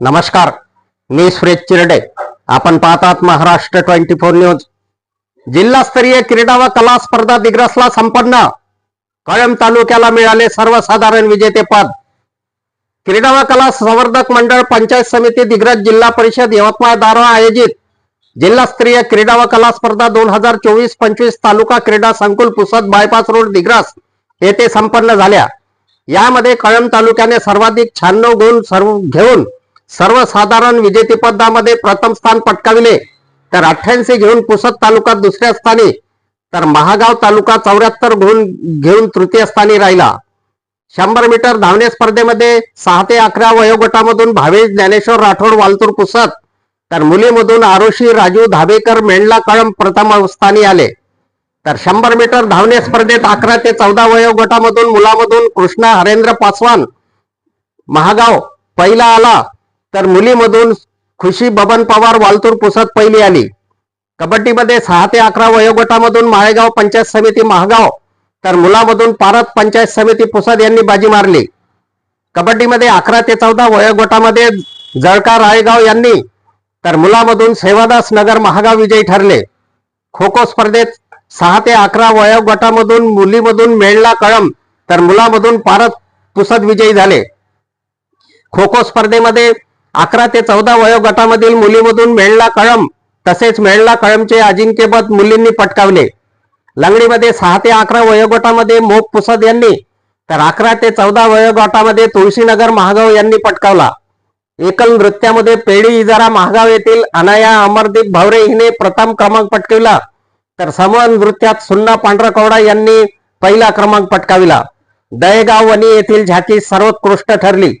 नमस्कार मी सुरेश चिरडे. आपण पाहतात महाराष्ट्र ट्वेंटी फोर न्यूज. जिल्हास्तरीय क्रीडा व कला स्पर्धा दिग्रसला संपन्न. कळम तालुक्याला मिळाले सर्वसाधारण विजेतेपद क्रीडा व कला संवर्धक मंडळ पंचायत समिती दिग्रस जिल्हा परिषद यवतमाळ दारा आयोजित जिल्हास्तरीय क्रीडा व कला स्पर्धा दोन हजार चोवीस पंचवीस तालुका क्रीडा संकुल पुसद बायपास रोड दिग्रस येथे संपन्न झाल्या. यामध्ये कळम तालुक्याने सर्वाधिक शहाण्णव गुण सर्व घेऊन सर्वसाधारण विजेतेपदामध्ये प्रथम स्थान पटकाविले. तर अठ्ठ्याऐंशी घेऊन पुसद तालुका दुसऱ्या स्थानी तर महागाव तालुका चौऱ्याहत्तर घेऊन घेऊन तृतीय स्थानी राहिला. शंभर मीटर धावणे स्पर्धेमध्ये सहा ते अकरा वयोगटामधून भावेश ज्ञानेश्वर राठोड वालतूर पुसत तर मुलीमधून आरुषी राजू धाबेकर मेंढला कळम प्रथम स्थानी आले. तर शंभर मीटर धावणे स्पर्धेत अकरा ते चौदा वयोगटामधून मुलामधून कृष्णा हरेंद्र पासवान महागाव पहिला आला. तर मुलीमधून खुशी बबन पवार वालतूर पुसत पहिली आली. कबड्डीमध्ये सहा ते अकरा वयोगटामधून माळेगाव पंचायत समिती महागाव तर मुलामधून पारत पंचायत समिती पुसद यांनी बाजी मारली. कबड्डीमध्ये अकरा ते चौदा वयोगटामध्ये जळका राळेगाव यांनी तर मुलामधून सेवादास नगर महागाव विजयी ठरले. खो खो स्पर्धेत सहा ते अकरा वयोगटामधून मुलीमधून मेळला कळम तर मुलामधून पारत पुसद विजयी झाले. खो खो स्पर्धेमध्ये अकरा ते चौदा वयोगटामधील मुलीमधून मेळला कळम तसेच मेळला कळमचे अजिंक्यपद मुलींनी पटकावले. लंगडीमध्ये सहा ते अकरा वयोगटामध्ये मोप पुसद यांनी तर अकरा ते चौदा वयोगटामध्ये तुळशीनगर महागाव यांनी पटकावला. एकल नृत्यामध्ये पेढी इजारा महागाव येथील अनाया अमरदीप भावरे हिने प्रथम क्रमांक पटकाविला. तर समूह नृत्यात सुन्ना पांढरकवडा यांनी पहिला क्रमांक पटकाविला. दहेगाव वणी येथील झाकी सर्वोत्कृष्ट ठरली.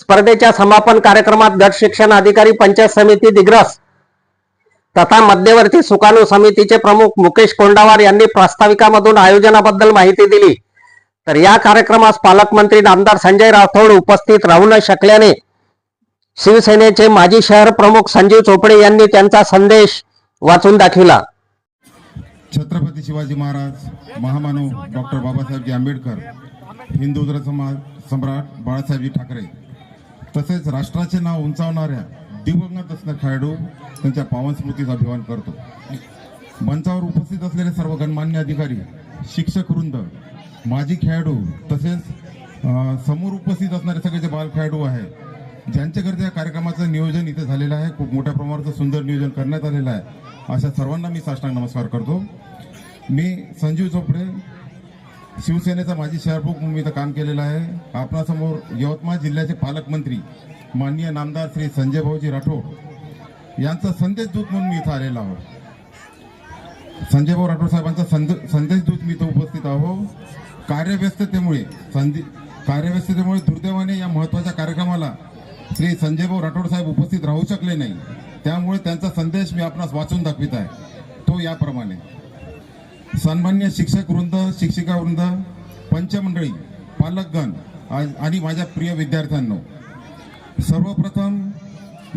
स्पर्धेच्या समापन कार्यक्रमात गट शिक्षण अधिकारी पंचायत समिती दिग्रस तथा मध्यवर्ती सुकाणू समितीचे प्रमुख मुकेश कोंडावार यांनी प्रास्ताविकामधून आयोजनाबद्दल माहिती दिली. तर या कार्यक्रमास पालकमंत्री नामदार संजय राठोड उपस्थित राहू न शकल्याने शिवसेनेचे माजी शहर प्रमुख संजीव चोपडे यांनी त्यांचा संदेश वाचून दाखविला. छत्रपती शिवाजी महाराज महामानव डॉक्टर बाबासाहेब आंबेडकर हिंदू समाज सम्राट बाळासाहेबजी ठाकरे तसेच राष्ट्राचे नाव उंचावणाऱ्या दिवंगत असणाऱ्या खेळाडू त्यांच्या पावनस्मृतीचा अभिमान करतो. मंचावर उपस्थित असलेले सर्व गणमान्य अधिकारी शिक्षक वृंद माजी खेळाडू तसेच समोर उपस्थित असणारे सगळे जे बाल खेळाडू आहे ज्यांच्याकरता या कार्यक्रमाचं नियोजन इथे झालेलं आहे खूप मोठ्या प्रमाणाचं सुंदर नियोजन करण्यात आलेलं आहे अशा सर्वांना मी साष्टांग नमस्कार करतो. मी संजीव चोपडे शिवसेनेचा माजी शहरप्रमुख म्हणून मी इथं काम केलेलं आहे. आपणासमोर यवतमाळ जिल्ह्याचे पालकमंत्री माननीय नामदार श्री संजय भाऊजी राठोड यांचा संदेश दूत म्हणून मी इथं आलेलो आहोत. संजय भाऊ राठोड साहेबांचा संद- संदेश दूत मी इथं उपस्थित आहो कार्यव्यस्ततेमुळे संधी कार्यव्यस्ततेमुळे दुर्दैवाने या महत्त्वाच्या कार्यक्रमाला श्री संजय भाऊ राठोड साहेब उपस्थित राहू शकले नाही. त्यामुळे त्यांचा संदेश मी आपणास वाचून दाखवित आहे. तो याप्रमाणे. सन्मान्य शिक्षक वृंद शिक्षिका वृंद पंचमंडळी पालकगण आज- आणि माझ्या प्रिय विद्यार्थ्यांनो सर्वप्रथम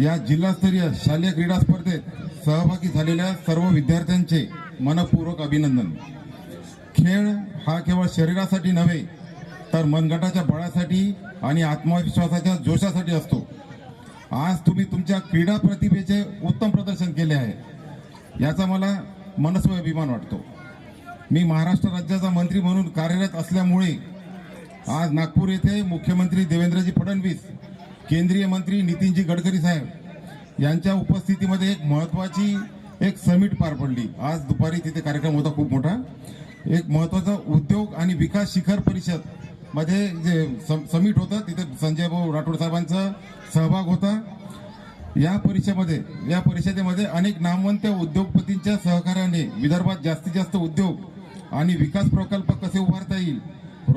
या जिल्हास्तरीय शालेय क्रीडा स्पर्धेत सहभागी झालेल्या सर्व विद्यार्थ्यांचे मनपूर्वक अभिनंदन. खेळ हा केवळ शरीरासाठी नव्हे तर मनगटाच्या बळासाठी आणि आत्मविश्वासाच्या जोशासाठी असतो. आज तुम्ही तुमच्या क्रीडा प्रतिभेचे उत्तम प्रदर्शन केले आहे याचा मला मनस्व अभिमान वाटतो. मी महाराष्ट्र राज्याचा मंत्री म्हणून कार्यरत असल्यामुळे आज नागपूर येथे मुख्यमंत्री देवेंद्रजी फडणवीस केंद्रीय मंत्री नितीनजी गडकरी साहेब यांच्या उपस्थितीमध्ये एक महत्वाची एक समिट पार पडली. आज दुपारी तिथे कार्यक्रम होता खूप मोठा. एक महत्त्वाचा उद्योग आणि विकास शिखर परिषदमध्ये जे सम- समिट होतं तिथे संजय भाऊ राठोड साहेबांचा सहभाग होता. या परिषदेमध्ये या परिषदेमध्ये अनेक नामवंत उद्योगपतींच्या सहकार्याने विदर्भात जास्तीत जास्त उद्योग आणि विकास प्रकल्प कसे उभारता येईल?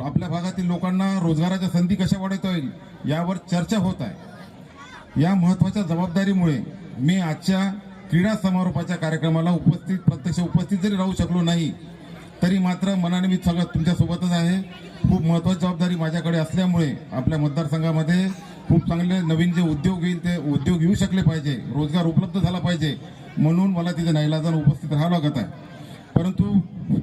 आपल्या भागातील लोकांना रोजगाराच्या संधी कशा वाढवता येईल यावर चर्चा होत आहे. या महत्त्वाच्या जबाबदारीमुळे मी आजच्या क्रीडा समारोपाच्या कार्यक्रमाला उपस्थित प्रत्यक्ष उपस्थित जरी राहू शकलो नाही तरी मात्र मनाने मी सगळं तुमच्यासोबतच आहे. खूप महत्वाची जबाबदारी माझ्याकडे असल्यामुळे आपल्या मतदारसंघामध्ये खूप चांगले नवीन जे उद्योग येईल ते उद्योग येऊ शकले पाहिजे. रोजगार उपलब्ध झाला पाहिजे. म्हणून मला तिथे नाईलाजानं उपस्थित राहावं लागत आहे. परंतु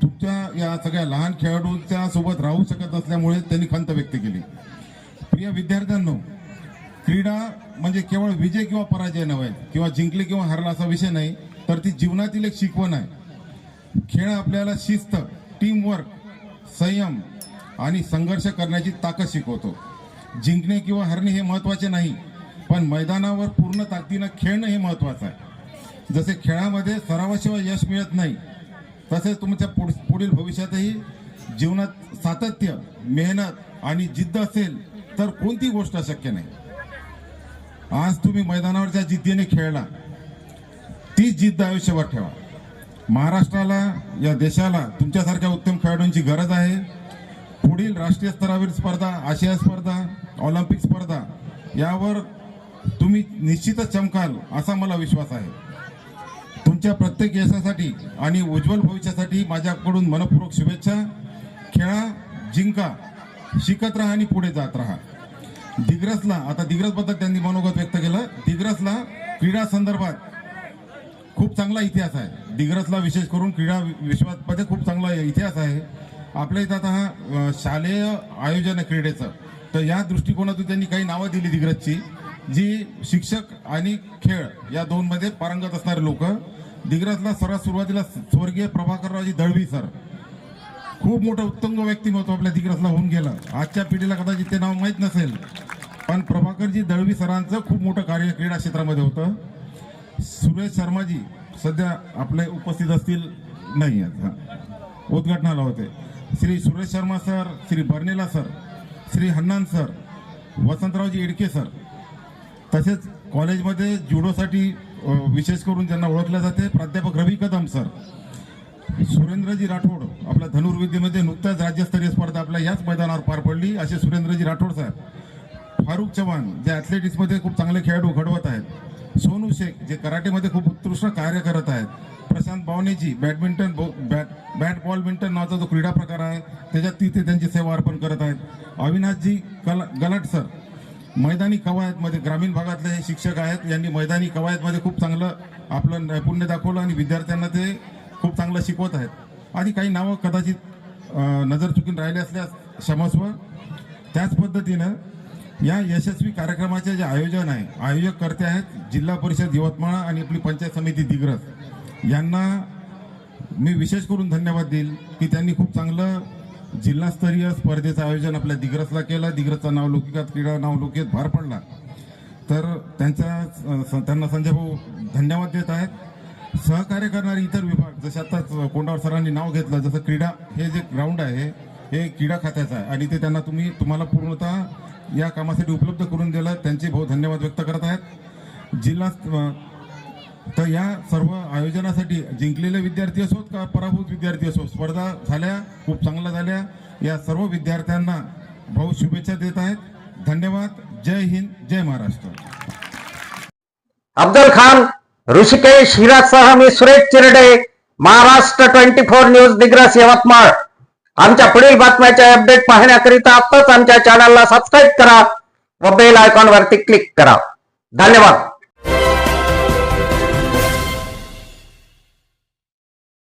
तुमच्या या सगळ्या लहान खेळाडूंच्या सोबत राहू शकत असल्यामुळे त्यांनी खंत व्यक्त केली. प्रिय विद्यार्थ्यांनो क्रीडा म्हणजे केवळ विजय किंवा पराजय नव्हे किंवा जिंकले किंवा हरला असा विषय नाही तर ती जीवनातील एक शिकवण आहे. खेळ आपल्याला शिस्त टीमवर्क संयम आणि संघर्ष करण्याची ताकद शिकवतो. जिंकणे किंवा हरणे हे महत्त्वाचे नाही पण मैदानावर पूर्ण ताकदीनं खेळणं हे महत्त्वाचं आहे. जसे खेळामध्ये सरावाशिवाय यश मिळत नाही तसेच तुमच्या पुढ- पुढील भविष्यातही जीवनात सातत्य मेहनत आणि जिद्द असेल तर कोणती गोष्ट शक्य नाही. आज तुम्ही मैदानावरच्या जिद्दीने खेळला. तीच जिद्द आयुष्यभर ठेवा. महाराष्ट्राला या देशाला तुमच्यासारख्या उत्तम खेळाडूंची गरज आहे. पुढील राष्ट्रीय स्तरावरील स्पर्धा आशिया स्पर्धा ऑलिम्पिक स्पर्धा यावर तुम्ही निश्चितच चमकाल असा मला विश्वास आहे. तुमच्या प्रत्येक यशासाठी आणि उज्ज्वल भविष्यासाठी माझ्याकडून मनपूर्वक शुभेच्छा. खेळा जिंका शिकत राहा आणि पुढे जात राहा. दिग्रसला आता दिग्रसबद्दल त्यांनी मनोगत व्यक्त केलं. दिग्रसला क्रीडा संदर्भात खूप चांगला इतिहास आहे. दिग्रसला विशेष करून क्रीडा विश्वामध्ये खूप चांगला इतिहास आहे. आपल्या इथं आता हा शालेय आयोजन आहे क्रीडेचं. तर या दृष्टिकोनातून त्यांनी काही नावं दिली दिग्रसची जी शिक्षक आणि खेळ या दोनमध्ये पारंगत असणारे लोक दिग्रसला सर्वात सुरुवातीला स्वर्गीय प्रभाकररावजी दळवी सर. खूप मोठं उत्तंग व्यक्तिमत्व आपल्या दिग्रसला होऊन गेलं. आजच्या पिढीला कदाचित ते नाव माहीत नसेल पण प्रभाकरजी दळवी सरांचं खूप मोठं कार्य क्रीडा क्षेत्रामध्ये होतं. सुरेश शर्माजी सध्या आपले उपस्थित असतील नाही आहेत, उद्घाटनाला होते. Shri Suresh Sharma sir Shri Barnela sir Shri Hannan sir Vasantraoji Idke sir. तसेच कॉलेजमध्ये जुडोसाठी विशेष करून ज्यांना ओळखलं जाते प्राध्यापक रवी कदम सर. सुरेंद्रजी राठोड आपल्या धनुर्विद्येमध्ये नुकत्याच राज्यस्तरीय स्पर्धा आपल्या याच मैदानावर पार पडली असे सुरेंद्रजी राठोड साहेब फारुख चव्हाण जे ॲथलेटिक्समध्ये खूप चांगले खेळाडू घडवत आहेत. सोनू शेख जे कराटेमध्ये खूप उत्कृष्ट कार्य करत आहेत. प्रशांत बावनेजी बॅडमिंटन बो- बॅट बॅट बॉलमिंटन नावाचा जो क्रीडा प्रकार आहे त्याच्यात तिथे त्यांची सेवा अर्पण करत आहेत. अविनाशजी कला गलट सर मैदानी कवायतमध्ये ग्रामीण भागातले हे शिक्षक आहेत यांनी मैदानी कवायतमध्ये खूप चांगलं आपलं नैपुण्य दाखवलं आणि विद्यार्थ्यांना ते खूप चांगलं शिकवत आहेत. आणि काही नावं कदाचित नजर चुकीन राहिले असल्यास क्षमस्व. त्याच पद्धतीनं या यशस्वी कार्यक्रमाचे जे आयोजन आहे आयोजक करते आहेत जिल्हा परिषद यवतमाळ आणि आपली पंचायत समिती दिग्रस. यांना मी विशेष करून धन्यवाद देईल की त्यांनी खूप चांगलं जिल्हास्तरीय स्पर्धेचं आयोजन आपल्या दिग्रसला केलं. दिग्रसचा नावलौकिकात क्रीडा नावलौकिकात भार पडला. तर त्यांचा त्यांना संजय भाऊ धन्यवाद देत आहेत. सहकार्य करणारे इतर विभाग जसे आताच कोंडावर सरांनी नाव घेतलं जसं क्रीडा हे जे ग्राउंड आहे हे क्रीडा खात्याचं आहे. आणि ते त्यांना तुम्ही तुम्हाला पूर्णतः या कामासाठी उपलब्ध करून दिलं. त्यांचे भाऊ धन्यवाद व्यक्त करत आहेत. जिल्हा तर या सर्व आयोजनासाठी जिंकलेले विद्यार्थी असोत का पराभूत विद्यार्थी असो स्पर्धा झाल्या खूप चांगल्या झाल्या. या सर्व विद्यार्थ्यांना भाऊ शुभेच्छा देत आहेत. धन्यवाद. जय हिंद जय महाराष्ट्र. अब्दुल खान ऋषिकेश हिरासह मी Suresh Chirde Maharashtra twenty four news Digras Yavatmal. आमच्या पुढील बातम्याचे अपडेट पाहण्याकरिता आत्ताच आमच्या चॅनलला सबस्क्राईब करा व बेल आयकॉन वरती क्लिक करा. धन्यवाद.